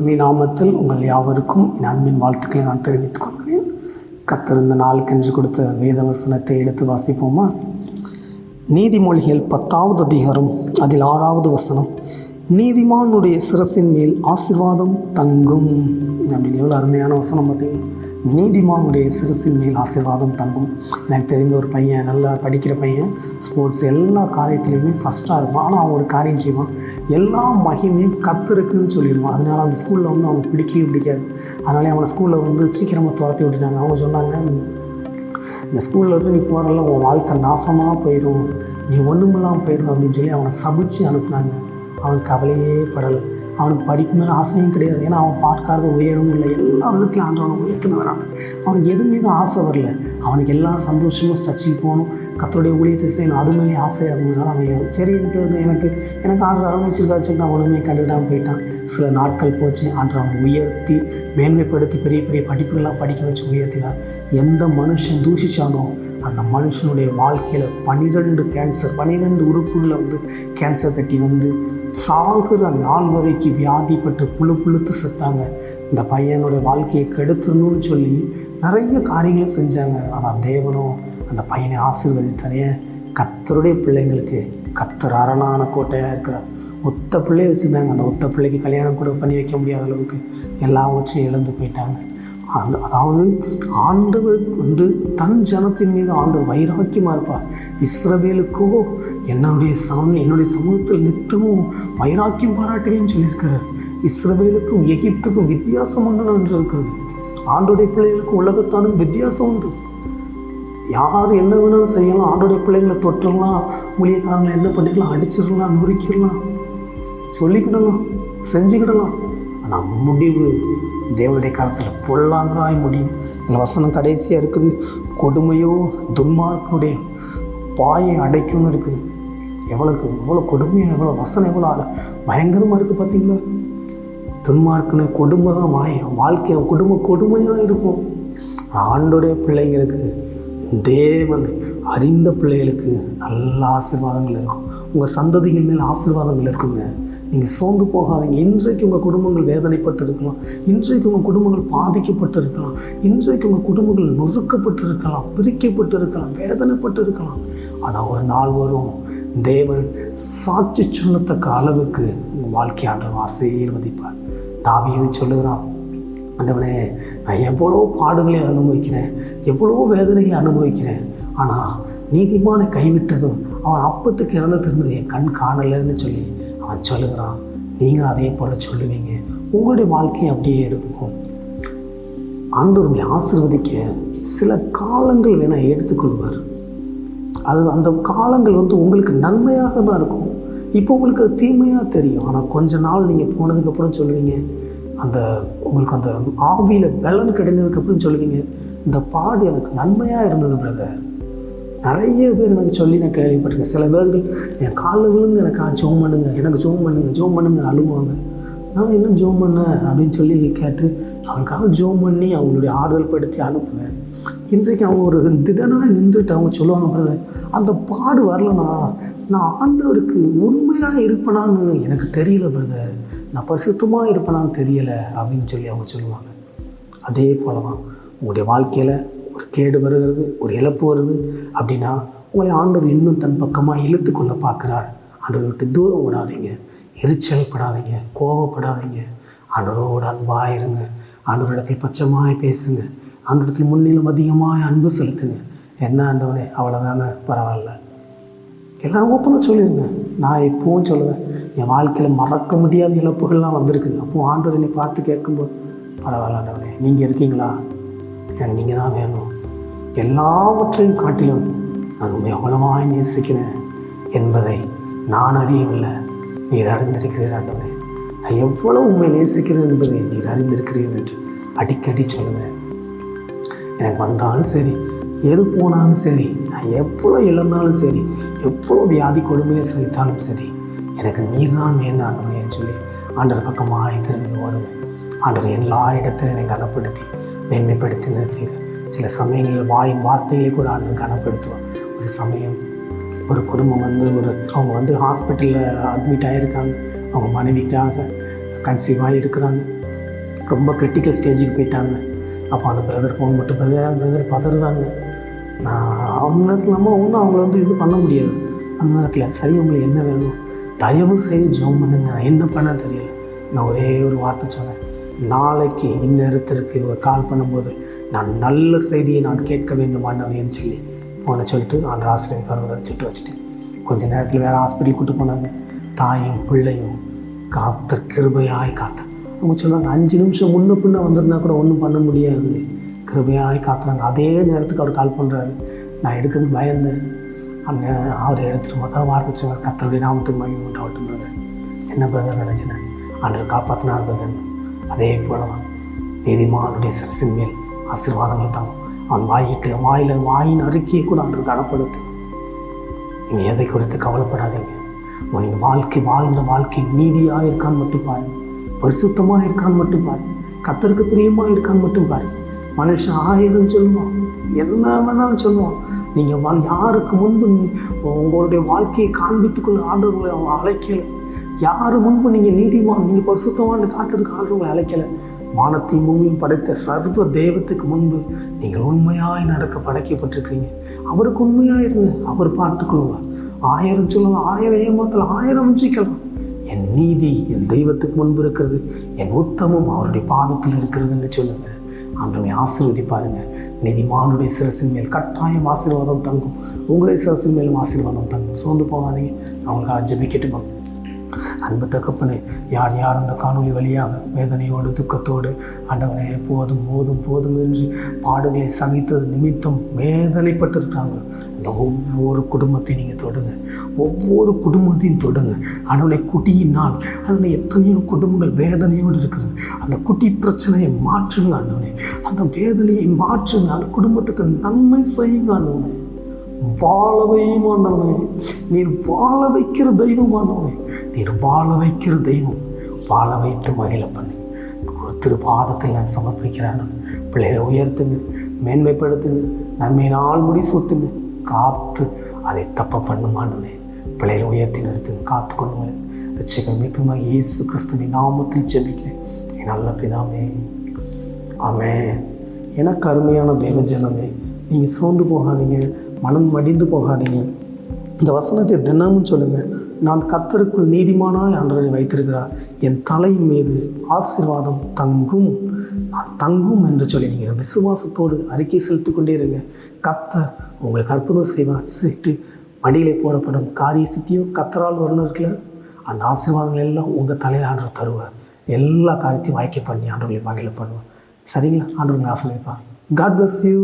இயேசுவி நாமத்தில் உங்கள் யாவருக்கும் என் அன்பின் வாழ்த்துக்களை நான் தெரிவித்துக் கொள்கிறேன். கத்திருந்த நாளுக்கென்று கொடுத்த வேத வசனத்தை எடுத்து வாசிப்போமா? நீதிமொழிகள் பத்தாவது அதிகாரம் அதில் ஆறாவது வசனம். நீதிமானுடைய சிரசின் மேல் ஆசீர்வாதம் தங்கும். அப்படின்னு எவ்வளோ அருமையான வசனம் பார்த்தீங்கன்னா நீதிமானுடைய சிரசின் மேல் ஆசீர்வாதம் தங்கும். எனக்கு தெரிந்த ஒரு பையன் நல்லா படிக்கிற பையன் ஸ்போர்ட்ஸ் எல்லா காரியத்துலேயுமே ஃபஸ்ட்டாக இருப்பான். ஆனால் அவன் ஒரு காரியம் செய்வான். எல்லா மகிமையும் கத்துருக்குன்னு சொல்லிடுவான். அதனால் அந்த ஸ்கூலில் வந்து அவனுக்கு பிடிக்கவே பிடிக்காது. அதனாலே அவனை ஸ்கூலில் வந்து சீக்கிரமாக துரத்தி விட்டுட்டாங்க. அவங்க சொன்னாங்க இந்த ஸ்கூலில் இருந்து நீ போகிறல உன் வாழ்க்கை நாசமாக போயிடும் நீ ஒன்றுமில்லாமல் போயிடும் அப்படின்னு சொல்லி அவனை சபிச்சு அனுப்புனாங்க. அவன் கவலையே படலை. அவனுக்கு படிப்பு மேலே ஆசையும் கிடையாது. ஏன்னா அவன் பார்க்காத உயரும் இல்லை எல்லா விதத்துலையும் ஆண்டவனை உயர்த்துன்னு வராங்க அவனுக்கு எது மீதும் ஆசை வரல. அவனுக்கு எல்லா சந்தோஷமும் சர்ச்சைக்கு போகணும். கத்தருடைய ஊழியத்தை செய்யணும். அது மேலே ஆசையாக இருந்ததுனால அவன் சரின்ட்டு எனக்கு எனக்கு ஆண்டு ஆரம்பிச்சிருக்கா சொல்லிட்டு நான் ஒன்றுமே கண்டுக்கிடாமல் போயிட்டான். சில நாட்கள் போச்சு. ஆண்டு அவனை உயர்த்தி மேன்மைப்படுத்தி பெரிய பெரிய படிப்புகள்லாம் படிக்க வச்சு உயர்த்தினார் எந்த மனுஷன் தூஷித்தானோ அந்த மனுஷனுடைய வாழ்க்கையில் பன்னிரெண்டு கேன்சர் பன்னிரெண்டு உறுப்புகளை வந்து கேன்சர் கட்டி வந்து சாகுற நாள் வரைக்கும் வியாதிப்பட்டு புழு புழுத்து செத்தாங்க. இந்த பையனுடைய வாழ்க்கையை கெடுத்துடணும்னு சொல்லி நிறைய காரியங்களை செஞ்சாங்க. ஆனால் தேவனும் அந்த பையனை ஆசீர்வதித்தானே கத்தருடைய பிள்ளைங்களுக்கு கத்தர் அரணான கோட்டையாக இருக்கிறார். ஒத்த பிள்ளையை வச்சுருந்தாங்க. அந்த ஒத்த பிள்ளைக்கு கல்யாணம் கூட பண்ணி வைக்க முடியாத அளவுக்கு எல்லாவற்றையும் இழந்து போயிட்டாங்க. அந்த அதாவது ஆண்டவர் வந்து தன் ஜனத்தின் மீது ஆண்டவர் வைராக்கியமாக இருப்பார் இஸ்ரவேலுக்கோ என்னுடைய சம் என்னுடைய சமூகத்தில் நித்தமும் வைராக்கியம் பாராட்டுவேன்னு சொல்லியிருக்கிறார். இஸ்ரவேலுக்கும் எகிப்துக்கும் வித்தியாசம் உண்டு என்று இருக்கிறது ஆண்டுடைய பிள்ளைகளுக்கும் உலகத்தானும் வித்தியாசம் உண்டு. யார் என்ன வேணாலும் செய்யலாம். ஆண்டோடைய பிள்ளைங்களை தொட்டலாம். ஊழியக்காரங்களை என்ன பண்ணிடலாம்? அடிச்சிடலாம் நொறுக்கிடலாம். சொல்லிக்கிடலாம் செஞ்சுக்கிடலாம். ஆனால் முடிவு தேவனுடைய கருத்தில் பொல்லாங்காய் முடியும் இந்த வசனம் கடைசியாக இருக்குது. கொடுமையோ துன்மார்க்குடைய பாயை அடைக்கும்னு இருக்குது. எவ்வளோக்கு எவ்வளோ கொடுமையாக எவ்வளோ வசனம் எவ்வளோ அல- பயங்கரமாக இருக்குது பார்த்தீங்களா துன்மார்க்குன்னு கொடுமை தான் வாய் வாழ்க்கை கொடுமை கொடுமையாக இருக்கும். ஆண்டோடைய பிள்ளைங்களுக்கு தேவன் அறிந்த பிள்ளைகளுக்கு நல்ல ஆசீர்வாதங்கள் இருக்கும். உங்கள் சந்ததிகள் மேல் ஆசீர்வாதங்கள் இருக்குங்க. நீங்கள் சோர்ந்து போகாதீங்க. இன்றைக்கு உங்கள் குடும்பங்கள் வேதனைப்பட்டு இருக்கலாம் இன்றைக்கு உங்கள் குடும்பங்கள் பாதிக்கப்பட்டு இருக்கலாம் இன்றைக்கு உங்கள் குடும்பங்கள் நொறுக்கப்பட்டு இருக்கலாம் பிரிக்கப்பட்டு இருக்கலாம் வேதனைப்பட்டு இருக்கலாம் ஆனால் ஒரு நாள் வரும் தேவன் சாட்சி சொல்லத்தக்க அளவுக்கு உங்கள் வாழ்க்கையாண்டவன் ஆசீர்வதிப்பார். தாவீது சொல்லுகிறான். ஆண்டவனே நான் எவ்வளோ பாடுகளை அனுபவிக்கிறேன் எவ்வளோ வேதனைகளை அனுபவிக்கிறேன். ஆனால் நீதிமான கைவிட்டதும் அவன் அப்பத்துக்கு இறந்து திருந்து என் கண் காணலைன்னு சொல்லி அவன் சொல்லுகிறான். நீங்கள் அதே போல் சொல்லுவீங்க. உங்களுடைய வாழ்க்கை அப்படியே இருக்கும். ஆண்டவர்களை உங்களை ஆசீர்வதிக்க சில காலங்கள் வேணால் எடுத்துக்கொள்வார் அது அந்த காலங்கள் வந்து உங்களுக்கு நன்மையாக தான் இருக்கும். இப்போ உங்களுக்கு அது தீமையாக தெரியும். ஆனால் கொஞ்ச நாள் நீங்கள் போனதுக்கப்புறம் சொல்லுவீங்க. அந்த உங்களுக்கு அந்த ஆவியில் பலன் கிடைந்ததுக்கப்புறம் சொல்லுவீங்க. இந்த பாடு எனக்கு நன்மையாக இருந்தது பிரதர் நிறைய பேர் எனக்கு சொல்லி நான் கேள்விப்பட்டிருக்கேன். சில பேர்கள் என் காலில் விழுங்க எனக்கா ஜோம் பண்ணுங்க எனக்கு ஜோம் பண்ணுங்க ஜோம் பண்ணுங்க அழுவாங்க. நான் என்ன ஜோம் பண்ணேன் அப்படின்னு சொல்லி கேட்டு அவங்களுக்காக ஜோம் பண்ணி அவங்களுடைய ஆறுதல் படுத்தி அனுப்புவேன். இன்றைக்கு அவங்க ஒரு திடனாக நின்றுட்டு அவங்க சொல்லுவாங்க பிரதர் அந்த பாடு வரலனா நான் ஆண்டவருக்கு உண்மையாக இருப்பேனான்னு எனக்கு தெரியல பிரதர் நான் பரிசுத்தமாக இருப்பேனான்னு தெரியலை அப்படின்னு சொல்லி அவங்க சொல்லுவாங்க. அதே போல தான் உங்களுடைய வாழ்க்கையில் கேடு வருகிறது ஒரு இழப்பு வருது அப்படின்னா உங்களை ஆண்டவர் இன்னும் தன் பக்கமாக இழுத்து கொள்ள பார்க்குறார். ஆண்டவர் விட்டு தூரம் விடாதீங்க எரிச்சல் படாதீங்க. கோவப்படாதீங்க ஆண்டவரோட அன்பாக இருங்க. ஆண்டவரிடத்தில் பச்சமாக பேசுங்க. ஆண்டவரிடத்தில் முன்னிலும் அதிகமாக அன்பு செலுத்துங்க. என்ன ஆண்டவனே அவ்வளோதானே பரவாயில்ல. எல்லாம் ஓப்பனாக சொல்லிடுங்க நான் எப்பவும் சொல்லுவேன். என் வாழ்க்கையில் மறக்க முடியாத இழப்புகள்லாம் வந்திருக்குது. அப்போ ஆண்டவர் என்னை பார்த்து கேட்கும்போது பரவாயில்ல ஆண்டவனே நீங்கள் இருக்கீங்களா? எனக்கு நீங்கள் தான் வேணும். எல்லாவற்றையும் காட்டிலும் நான் உண்மை அவ்வளவாய் நேசிக்கிறேன் என்பதை நான் அறியவில்லை. நீர் அறிந்திருக்கிறீர் ஆண்டவனே நான் எவ்வளவு உண்மை நேசிக்கிறேன் என்பதை நீர் அறிந்திருக்கிறீர் என்று அடிக்கடி சொல்லுவேன். எனக்கு வந்தாலும் சரி எது போனாலும் சரி நான் எவ்வளோ இழந்தாலும் சரி எவ்வளோ வியாதி கொடுமையை சகித்தாலும் சரி எனக்கு நீர் தான் வேணும் ஆண்டவனேன்னு சொல்லி ஆண்டர் பக்கமாக திரும்பி ஓடுவேன். ஆண்டவர் எல்லா இடத்திலும் என்னை கனப்படுத்தி மேன்மைப்படுத்தி நிறுத்திடுவேன் சில சமயங்களில் வாயின் வார்த்தைகளை கூட ஆண்டு கனப்படுத்துவோம் ஒரு சமயம் ஒரு குடும்பம் வந்து ஒரு அவங்க வந்து ஹாஸ்பிட்டலில் அட்மிட் ஆகியிருக்காங்க அவங்க மனைவிக்காக கன்சீவாக இருக்கிறாங்க ரொம்ப கிரிட்டிக்கல் ஸ்டேஜுக்கு போயிட்டாங்க. அப்போ அந்த பிரதர் ஃபோன் மட்டும் பிரதர் பிரதர் பதறுதாங்க. நான் அவங்க நேரத்தில் நம்ம ஒன்றும் அவங்கள வந்து இது பண்ண முடியாது. அந்த நேரத்தில் சரி உங்களுக்கு என்ன வேணும்? தயவு செய்து ஜோம் பண்ணுங்க. நான் என்ன பண்ண தெரியல. நான் ஒரே ஒரு வார்த்தை சொன்னேன். நாளைக்கு இந்நேரத்திற்கு இவர் கால் பண்ணும்போது நான் நல்ல செய்தியை நான் கேட்க வேண்டும் ஆண்டவனேன்னு சொல்லி போன சொல்லிட்டு அந்த ஆசிரியர் பரவச்சிட்டு வச்சுட்டேன். கொஞ்ச நேரத்தில் வேறு ஹாஸ்பிட்டல் கூட்டு போனாங்க. தாயும் பிள்ளையும் காத்த கிருபையாய் காத்த. அவங்க சொல்கிறாங்க அஞ்சு நிமிஷம் முன்ன பின்ன வந்திருந்தா கூட ஒன்றும் பண்ண முடியாது. கிருபையாய் காத்துறாங்க அதே நேரத்துக்கு அவர் கால் பண்ணுறாரு நான் எடுக்கிறது பயந்தேன். அந்த அவர் எடுத்துகிட்டு பார்த்தா வார்த்தை சொன்னார். கத்தருடைய நாமத்துக்கு மகிமை உண்டாகட்டும் பிரதர் என்ன பிரதர் நினச்சினேன் அன்று காப்பாற்றினார் பிரதர் அதே போல தான். நீதிமானுடைய சரசின் மேல் ஆசீர்வாதங்கள் தான் அவன் வாயிட்டு வாயில் வாயின் அறிக்கையை கூட அன்று கனப்படுத்து. நீங்கள் எதை குறித்து கவலைப்படாதீங்க. நீங்கள் வாழ்க்கை வாழ்ந்த வாழ்க்கை நீதியாக இருக்கான்னு மட்டும் பாருங்க பரிசுத்தமாக இருக்கான்னு மட்டும் பாருங்க கத்தருக்கு பிரியமாக இருக்கான்னு மட்டும் பாருங்க மனுஷன் ஆயிரம் சொல்லுவான். என்ன வேணாலும் சொல்லுவான். நீங்கள் வாழ் யாருக்கு முன்பு உங்களுடைய வாழ்க்கையை காண்பித்துக்கொள்ள ஆண்டவர்களை அவன் அழைக்கலை. யார் முன்பு நீங்கள் நீதிமான் நீங்கள் பரிசுத்தவான்னு காட்டுறதுக்கு ஆண்டவர்களை அழைக்கலை? வானத்தையும் பூமியும் படைத்த சர்வ தெய்வத்துக்கு முன்பு நீங்கள் உண்மையாய் நடக்க படைக்கப்பட்டிருக்கிறீங்க. அவருக்கு உண்மையாக இருங்க அவர் பார்த்துக்கொள்வார் ஆயிரம் சொல்லலாம் ஆயிரம் ஏமாத்தலாம் ஆயிரம் வஞ்சிக்கலாம். என் நீதி என் தெய்வத்துக்கு முன்பு இருக்கிறது என் உத்தமம் அவருடைய பாதத்தில் இருக்கிறதுன்னு சொல்லுங்க. ஆண்டவனை ஆசீர்வதிப்பாருங்க. நீதிமானுடைய சிரசின் மேல் கட்டாயம் ஆசீர்வாதம் தங்கும். உங்களுடைய சிரசின் மேலும் ஆசீர்வாதம் தங்கும். சோர்ந்து போகாதீங்க. நான் உங்களுக்காக ஜெபிக்கட்டுமா? அன்பு தகப்பனே யார் யார் அந்த காணொளி வழியாக வேதனையோடு துக்கத்தோடு ஆண்டவனே போதும் போதும் போதும் என்று பாடுகளை சகித்தது நிமித்தம் வேதனைப்பட்டிருக்காங்களோ அந்த ஒவ்வொரு குடும்பத்தையும் நீங்கள் தொடுங்க. ஒவ்வொரு குடும்பத்தையும் தொடுங்க. ஆண்டவனை குட்டியினால் ஆண்டவனை எத்தனையோ குடும்பங்கள் வேதனையோடு இருக்குது அந்த குட்டி பிரச்சனையை மாற்றுங்க அண்ணனே அந்த வேதனையை மாற்றுங்க. அந்த குடும்பத்துக்கு நன்மை செய்யுங்க அண்ணனே வாழவையுமானவனே நீர் வாழ வைக்கிற தெய்வமானவனே நீர் வாழ வைக்கிற தெய்வம். வாழ வைத்து மகிழ பண்ணி. திரு பாதத்தில் நான் சமர்ப்பிக்கிறான். பிள்ளைகளை உயர்த்துங்க மேன்மைப்படுத்துங்க நன்மை நாள் முடி சுத்துங்க. காத்து அதை தப்ப பண்ணுமானவனே. பிள்ளைகளை உயர்த்தி நிறுத்துங்க காத்து கொள்ளுங்கள். ரட்சகர் மீட்புமாக இயேசு கிறிஸ்துவின் நாமத்தில் ஜெபிக்கிறேன். என் நல்ல பிதாமே ஆமென். எனக்கு அருமையான தேவஜனமே நீங்கள் சோர்ந்து போகாதீங்க மனம் மடிந்து போகாதீங்க. இந்த வசனத்தை தினமும் சொல்லுங்கள் நான் கத்தருக்குள் நீதிமானாய் அன்றனை வைத்திருக்கிறார். என் தலையின் மீது ஆசீர்வாதம் தங்கும். நான் தங்கும் என்று சொல்லி நீங்கள் விசுவாசத்தோடு அறிக்கை செலுத்திக் கொண்டே இருங்க. கத்தர் உங்களுக்கு அற்புதம் செய்வார் சிட்டு மடியிலே போடப்படும் காரிய சித்தியும் கத்தரால் வரணும் இருக்குல்ல? அந்த ஆசீர்வாதங்கள் எல்லாம் உங்கள் தலையில் ஆண்டவர் தருவார். எல்லா காரியத்தையும் வாய்க்க பண்ணி ஆண்டவர்களை மகிழ பண்ணுவார். சரிங்களா? ஆண்டவர்களை ஆசிரியப்பார் காட் பிளஸ் யூ